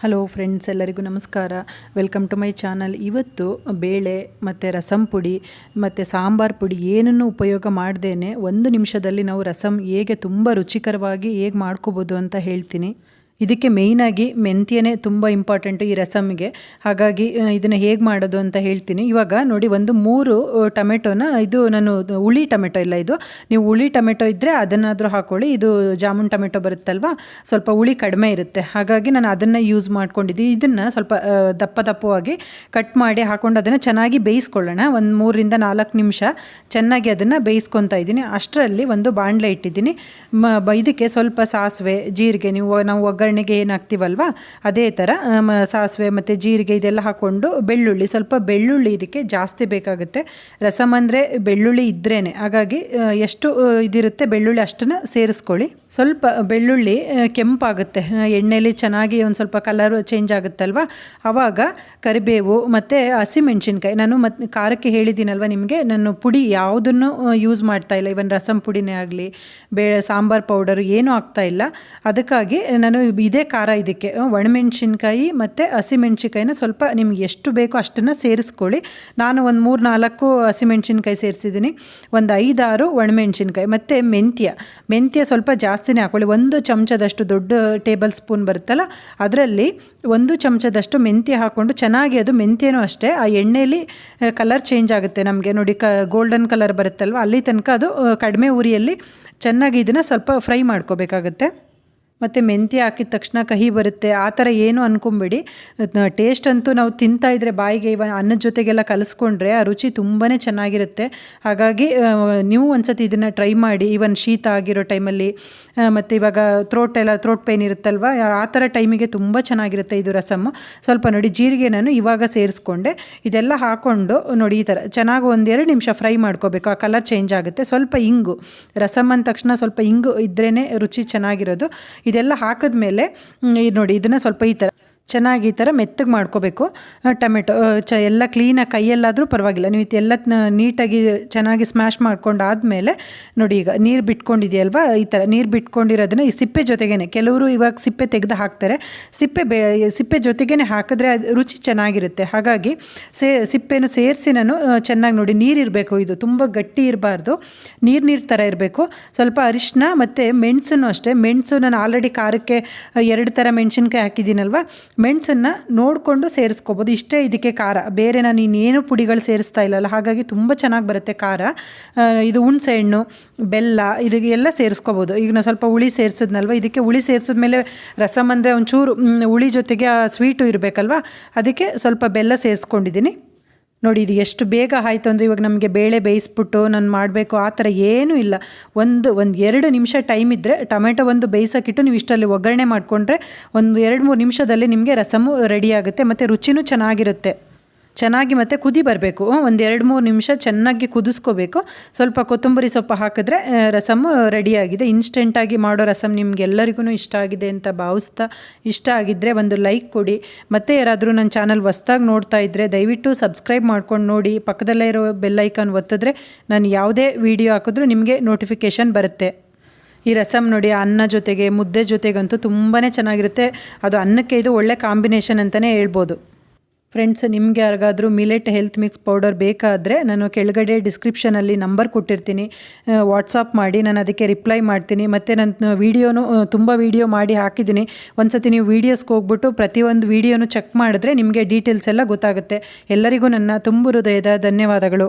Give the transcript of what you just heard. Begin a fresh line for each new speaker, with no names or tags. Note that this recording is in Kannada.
ಹಲೋ ಫ್ರೆಂಡ್ಸ್ ಎಲ್ಲರಿಗೂ ನಮಸ್ಕಾರ. ವೆಲ್ಕಮ್ ಟು ಮೈ ಚಾನಲ್ ಇವತ್ತು ಬೇಳೆ ಮತ್ತು ರಸಂ ಪುಡಿ ಮತ್ತು ಸಾಂಬಾರ್ ಪುಡಿ ಏನನ್ನು ಉಪಯೋಗ ಮಾಡ್ದೇನೆ ಒಂದು ನಿಮಿಷದಲ್ಲಿ ನಾವು ರಸಂ ಹೇಗೆ ತುಂಬ ರುಚಿಕರವಾಗಿ ಹೇಗೆ ಮಾಡ್ಕೋಬೋದು ಅಂತ ಹೇಳ್ತೀನಿ. ಇದಕ್ಕೆ ಮೇಯ್ನಾಗಿ ಮೆಂತ್ಯನೇ ತುಂಬ ಇಂಪಾರ್ಟೆಂಟು ಈ ರಸಮ್ಗೆ. ಹಾಗಾಗಿ ಇದನ್ನು ಹೇಗೆ ಮಾಡೋದು ಅಂತ ಹೇಳ್ತೀನಿ. ಇವಾಗ ನೋಡಿ, ಒಂದು ಮೂರು ಟೊಮೆಟೊನ, ಇದು ನಾನು ಹುಳಿ ಟೊಮೆಟೊ ಇಲ್ಲ ಇದು. ನೀವು ಹುಳಿ ಟೊಮೆಟೊ ಇದ್ದರೆ ಅದನ್ನಾದರೂ ಹಾಕ್ಕೊಳ್ಳಿ ಇದು ಜಾಮೂನ್ ಟೊಮೆಟೊ ಬರುತ್ತಲ್ವ? ಸ್ವಲ್ಪ ಹುಳಿ ಕಡಿಮೆ ಇರುತ್ತೆ. ಹಾಗಾಗಿ ನಾನು ಅದನ್ನು ಯೂಸ್ ಮಾಡ್ಕೊಂಡಿದ್ದೀನಿ ಇದನ್ನು ಸ್ವಲ್ಪ ದಪ್ಪ ದಪ್ಪವಾಗಿ ಕಟ್ ಮಾಡಿ ಹಾಕ್ಕೊಂಡು ಅದನ್ನು ಚೆನ್ನಾಗಿ ಬೇಯಿಸ್ಕೊಳ್ಳೋಣ. ಒಂದು ಮೂರರಿಂದ ನಾಲ್ಕು ನಿಮಿಷ ಚೆನ್ನಾಗಿ ಅದನ್ನು ಬೇಯಿಸ್ಕೊತಾ ಇದ್ದೀನಿ. ಅಷ್ಟರಲ್ಲಿ ಒಂದು ಬಾಣಲೆ ಇಟ್ಟಿದ್ದೀನಿ. ಇದಕ್ಕೆ ಸ್ವಲ್ಪ ಸಾಸಿವೆ, ಜೀರಿಗೆ, ನೀವು, ನಾವು ಒಗ್ಗರಣೆಗೆ ಏನು ಹಾಕ್ತೀವಲ್ವ ಅದೇ ಥರ ಸಾಸಿವೆ ಮತ್ತು ಜೀರಿಗೆ ಇದೆಲ್ಲ ಹಾಕ್ಕೊಂಡು ಬೆಳ್ಳುಳ್ಳಿ, ಸ್ವಲ್ಪ ಬೆಳ್ಳುಳ್ಳಿ ಇದಕ್ಕೆ ಜಾಸ್ತಿ ಬೇಕಾಗುತ್ತೆ. ರಸಮ್ ಅಂದರೆ ಬೆಳ್ಳುಳ್ಳಿ ಇದ್ರೇ ಹಾಗಾಗಿ ಎಷ್ಟು ಇದಿರುತ್ತೆ ಬೆಳ್ಳುಳ್ಳಿ ಅಷ್ಟನ್ನು ಸೇರಿಸ್ಕೊಳ್ಳಿ. ಸ್ವಲ್ಪ ಬೆಳ್ಳುಳ್ಳಿ ಕೆಂಪಾಗುತ್ತೆ. ಎಣ್ಣೆಯಲ್ಲಿ ಚೆನ್ನಾಗಿ ಒಂದು ಸ್ವಲ್ಪ ಕಲರ್ ಚೇಂಜ್ ಆಗುತ್ತಲ್ವ? ಆವಾಗ ಕರಿಬೇವು ಮತ್ತು ಹಸಿಮೆಣ್ಸಿನ್ಕಾಯಿ. ನಾನು ಮತ್ತು ಖಾರಕ್ಕೆ ಹೇಳಿದ್ದೀನಲ್ವ ನಿಮಗೆ? ನಾನು ಪುಡಿ ಯಾವುದನ್ನು ಯೂಸ್ ಮಾಡ್ತಾ ಇಲ್ಲ. ಇವನ್ ರಸಂ ಪುಡಿನೇ ಆಗಲಿ ಬೇಳೆ ಸಾಂಬಾರ್ ಪೌಡರು ಏನೂ ಆಗ್ತಾ ಇಲ್ಲ. ಅದಕ್ಕಾಗಿ ನಾನು ಇದೇ ಖಾರ ಇದಕ್ಕೆ ಒಣಮೆಣ್ಸಿನ್ಕಾಯಿ ಮತ್ತು ಹಸಿಮೆಣ್ಸಿನ್ಕಾಯಿನ ಸ್ವಲ್ಪ ನಿಮ್ಗೆ ಎಷ್ಟು ಬೇಕೋ ಅಷ್ಟನ್ನು ಸೇರಿಸ್ಕೊಳ್ಳಿ. ನಾನು ಒಂದು ಮೂರು ನಾಲ್ಕು ಹಸಿಮೆಣ್ಸಿನ್ಕಾಯಿ ಸೇರಿಸಿದ್ದೀನಿ. ಒಂದು ಐದಾರು ಒಣಮೆಣ್ಸಿನ್ಕಾಯಿ ಮತ್ತು ಮೆಂತ್ಯ. ಮೆಂತ್ಯ ಸ್ವಲ್ಪ ಜಾಸ್ತಿನೇ ಹಾಕ್ಕೊಳ್ಳಿ ಒಂದು ಚಮಚದಷ್ಟು ದೊಡ್ಡ ಟೇಬಲ್ ಸ್ಪೂನ್ ಬರುತ್ತಲ್ಲ, ಅದರಲ್ಲಿ ಒಂದು ಚಮಚದಷ್ಟು ಮೆಂತ್ಯ ಹಾಕ್ಕೊಂಡು ಚೆನ್ನಾಗಿ ಅದು ಮೆಂತ್ಯನೂ ಅಷ್ಟೇ. ಆ ಎಣ್ಣೆಯಲ್ಲಿ ಕಲರ್ ಚೇಂಜ್ ಆಗುತ್ತೆ ನಮಗೆ. ನೋಡಿ, ಕ, ಗೋಲ್ಡನ್ ಕಲರ್ ಬರುತ್ತಲ್ವ, ಅಲ್ಲಿ ತನಕ ಅದು ಕಡಿಮೆ ಉರಿಯಲ್ಲಿ ಚೆನ್ನಾಗಿ ಇದನ್ನು ಸ್ವಲ್ಪ ಫ್ರೈ ಮಾಡ್ಕೋಬೇಕಾಗತ್ತೆ. ಮತ್ತು ಮೆಂತ್ಯ ಹಾಕಿದ ತಕ್ಷಣ ಕಹಿ ಬರುತ್ತೆ. ಆ ಥರ ಏನು ಅಂದ್ಕೊಂಬೇಡಿ ಟೇಸ್ಟ್ ಅಂತೂ ನಾವು ತಿಂತಾ ಇದ್ದರೆ ಬಾಯಿಗೆ ಇವ ಅನ್ನದ ಜೊತೆಗೆಲ್ಲ ಕಲಿಸ್ಕೊಂಡ್ರೆ ಆ ರುಚಿ ತುಂಬಾ ಚೆನ್ನಾಗಿರುತ್ತೆ. ಹಾಗಾಗಿ ನೀವು ಒಂದ್ಸತಿ ಇದನ್ನು ಟ್ರೈ ಮಾಡಿ. ಇವನ್ ಶೀತ ಆಗಿರೋ ಟೈಮಲ್ಲಿ ಮತ್ತು ಇವಾಗ ಥ್ರೋಟ್ ಎಲ್ಲ ಥ್ರೋಟ್ ಪೇನ್ ಇರುತ್ತಲ್ವ? ಆ ಥರ ಟೈಮಿಗೆ ತುಂಬ ಚೆನ್ನಾಗಿರುತ್ತೆ ಇದು ರಸಮ್ಮು ಸ್ವಲ್ಪ ನೋಡಿ, ಜೀರಿಗೆ ನಾನು ಇವಾಗ ಸೇರಿಸ್ಕೊಂಡೆ. ಇದೆಲ್ಲ ಹಾಕ್ಕೊಂಡು ನೋಡಿ ಈ ಥರ. ಚೆನ್ನಾಗಿ ಒಂದೆರಡು ನಿಮಿಷ ಫ್ರೈ ಮಾಡ್ಕೋಬೇಕು. ಆ ಕಲರ್ ಚೇಂಜ್ ಆಗುತ್ತೆ. ಸ್ವಲ್ಪ ಇಂಗು. ರಸಮ್ ಅಂದ ತಕ್ಷಣ ಸ್ವಲ್ಪ ಇಂಗು ಇದ್ರೇ ರುಚಿ ಚೆನ್ನಾಗಿರೋದು. ಇದೆಲ್ಲ ಹಾಕಿದ್ಮೇಲೆ ನೋಡಿ ಇದನ್ನು ಸ್ವಲ್ಪ ಈ ಥರ ಚೆನ್ನಾಗಿ ಈ ಥರ ಮೆತ್ತಗೆ ಮಾಡ್ಕೋಬೇಕು. ಟೊಮೆಟೊ ಚ, ಎಲ್ಲ ಕ್ಲೀನಾಗಿ ಕೈಯಲ್ಲಾದರೂ ಪರವಾಗಿಲ್ಲ. ನೀವು ಎಲ್ಲ ನೀಟಾಗಿ ಚೆನ್ನಾಗಿ ಸ್ಮ್ಯಾಶ್ ಮಾಡ್ಕೊಂಡು ಆದಮೇಲೆ ನೋಡಿ ಈಗ ನೀರು ಬಿಟ್ಕೊಂಡಿದೆಯಲ್ವಾ? ಈ ಥರ ನೀರು ಬಿಟ್ಕೊಂಡಿರೋದನ್ನ ಈ ಸಿಪ್ಪೆ ಜೊತೆಗೇ ಕೆಲವರು ಇವಾಗ ಸಿಪ್ಪೆ ತೆಗೆದು ಹಾಕ್ತಾರೆ. ಸಿಪ್ಪೆ ಬೇ, ಸಿಪ್ಪೆ ಜೊತೆಗೇ ಹಾಕಿದ್ರೆ ಅದು ರುಚಿ ಚೆನ್ನಾಗಿರುತ್ತೆ. ಹಾಗಾಗಿ ಸೇ, ಸಿಪ್ಪೆನೂ ಸೇರಿಸಿ ನಾನು ಚೆನ್ನಾಗಿ ನೋಡಿ ನೀರಿರಬೇಕು ಇದು. ತುಂಬ ಗಟ್ಟಿ ಇರಬಾರ್ದು. ನೀರು ನೀರು ಥರ ಇರಬೇಕು. ಸ್ವಲ್ಪ ಅರಿಶಿನ ಮತ್ತು ಮೆಣಸನ್ನು ಅಷ್ಟೇ. ಮೆಣಸು ನಾನು ಆಲ್ರೆಡಿ ಖಾರಕ್ಕೆ ಎರಡು ಥರ ಮೆಣಸಿನ್ಕಾಯಿ ಹಾಕಿದ್ದೀನಲ್ವ? ಮೆಣಸನ್ನು ನೋಡಿಕೊಂಡು ಸೇರಿಸ್ಕೋಬೋದು. ಇಷ್ಟೇ ಇದಕ್ಕೆ ಖಾರ. ಬೇರೆ ನಾನು ಇನ್ನೇನು ಪುಡಿಗಳು ಸೇರಿಸ್ತಾ ಇಲ್ಲಲ್ಲ, ಹಾಗಾಗಿ ತುಂಬ ಚೆನ್ನಾಗಿ ಬರುತ್ತೆ ಖಾರ. ಇದು ಹುಣಸೆ ಹಣ್ಣು, ಬೆಲ್ಲ ಇದಕ್ಕೆಲ್ಲ ಸೇರಿಸ್ಕೋಬೋದು. ಈಗ ನಾನು ಸ್ವಲ್ಪ ಹುಳಿ ಸೇರಿಸಿದ್ನಲ್ವ, ಇದಕ್ಕೆ ಹುಳಿ ಸೇರಿಸಿದ್ಮೇಲೆ ರಸಮ್ ಅಂದರೆ ಒಂಚೂರು ಹುಳಿ ಜೊತೆಗೆ ಆ ಸ್ವೀಟು ಇರಬೇಕಲ್ವ, ಅದಕ್ಕೆ ಸ್ವಲ್ಪ ಬೆಲ್ಲ ಸೇರಿಸ್ಕೊಂಡಿದ್ದೀನಿ. ನೋಡಿ, ಇದು ಎಷ್ಟು ಬೇಗ ಆಯಿತು ಅಂದರೆ ಇವಾಗ ನಮಗೆ ಬೇಳೆ ಬೇಯಿಸ್ಬಿಟ್ಟು ನಾನು ಮಾಡಬೇಕು, ಆ ಥರ ಏನೂ ಇಲ್ಲ. ಒಂದು ಒಂದು ಎರಡು ನಿಮಿಷ ಟೈಮ್ ಇದ್ದರೆ ಟೊಮೆಟೊ ಒಂದು ಬೇಯಿಸೋಕ್ಕಿಟ್ಟು ನೀವು ಇಷ್ಟರಲ್ಲಿ ಒಗ್ಗರಣೆ ಮಾಡಿಕೊಂಡ್ರೆ ಒಂದು ಎರಡು ಮೂರು ನಿಮಿಷದಲ್ಲಿ ನಿಮಗೆ ರಸಮು ರೆಡಿ ಆಗುತ್ತೆ, ಮತ್ತು ರುಚಿನೂ ಚೆನ್ನಾಗಿರುತ್ತೆ. ಚೆನ್ನಾಗಿ ಮತ್ತು ಕುದಿ ಬರಬೇಕು. ಒಂದು ಎರಡು ಮೂರು ನಿಮಿಷ ಚೆನ್ನಾಗಿ ಕುದಿಸ್ಕೋಬೇಕು. ಸ್ವಲ್ಪ ಕೊತ್ತಂಬರಿ ಸೊಪ್ಪು ಹಾಕಿದ್ರೆ ರಸಮ್ ರೆಡಿಯಾಗಿದೆ ಇನ್ಸ್ಟೆಂಟಾಗಿ ಮಾಡೋ ರಸಮ್ ನಿಮಗೆಲ್ಲರಿಗೂ ಇಷ್ಟ ಆಗಿದೆ ಅಂತ ಭಾವಿಸ್ತಾ ಇಷ್ಟ ಆಗಿದ್ದರೆ ಒಂದು ಲೈಕ್ ಕೊಡಿ. ಮತ್ತು ಯಾರಾದರೂ ನನ್ನ ಚಾನಲ್ ಹೊಸ್ದಾಗಿ ನೋಡ್ತಾ ಇದ್ದರೆ ದಯವಿಟ್ಟು ಸಬ್ಸ್ಕ್ರೈಬ್ ಮಾಡ್ಕೊಂಡು ನೋಡಿ. ಪಕ್ಕದಲ್ಲೇ ಇರೋ ಬೆಲ್ಲೈಕಾನ್ ಒತ್ತಿದ್ರೆ ನಾನು ಯಾವುದೇ ವೀಡಿಯೋ ಹಾಕಿದ್ರೂ ನಿಮಗೆ ನೋಟಿಫಿಕೇಷನ್ ಬರುತ್ತೆ. ಈ ರಸಮ್ ನೋಡಿ ಅನ್ನ ಜೊತೆಗೆ, ಮುದ್ದೆ ಜೊತೆಗಂತೂ ತುಂಬಾ ಚೆನ್ನಾಗಿರುತ್ತೆ. ಅದು ಅನ್ನಕ್ಕೆ ಇದು ಒಳ್ಳೆ ಕಾಂಬಿನೇಷನ್ ಅಂತಲೇ ಹೇಳ್ಬೋದು. ಫ್ರೆಂಡ್ಸ್, ನಿಮಗೆ ಯಾರಿಗಾದರೂ ಮಿಲೆಟ್ ಹೆಲ್ತ್ ಮಿಕ್ಸ್ ಪೌಡರ್ ಬೇಕಾದರೆ ನಾನು ಕೆಳಗಡೆ ಡಿಸ್ಕ್ರಿಪ್ಷನಲ್ಲಿ ನಂಬರ್ ಕೊಟ್ಟಿರ್ತೀನಿ. ವಾಟ್ಸಪ್ ಮಾಡಿ, ನಾನು ಅದಕ್ಕೆ ರಿಪ್ಲೈ ಮಾಡ್ತೀನಿ. ಮತ್ತು ನನ್ನ ವೀಡಿಯೋನು ತುಂಬ ವೀಡಿಯೋ ಮಾಡಿ ಹಾಕಿದ್ದೀನಿ. ಒಂದು ಸತಿ ನೀವು ವೀಡಿಯೋಸ್ಗೆ ಹೋಗ್ಬಿಟ್ಟು ಪ್ರತಿಯೊಂದು ವೀಡಿಯೋನು ಚೆಕ್ ಮಾಡಿದ್ರೆ ನಿಮಗೆ ಡೀಟೇಲ್ಸ್ ಎಲ್ಲ ಗೊತ್ತಾಗುತ್ತೆ. ಎಲ್ಲರಿಗೂ ನನ್ನ ತುಂಬ ಹೃದಯದ ಧನ್ಯವಾದಗಳು.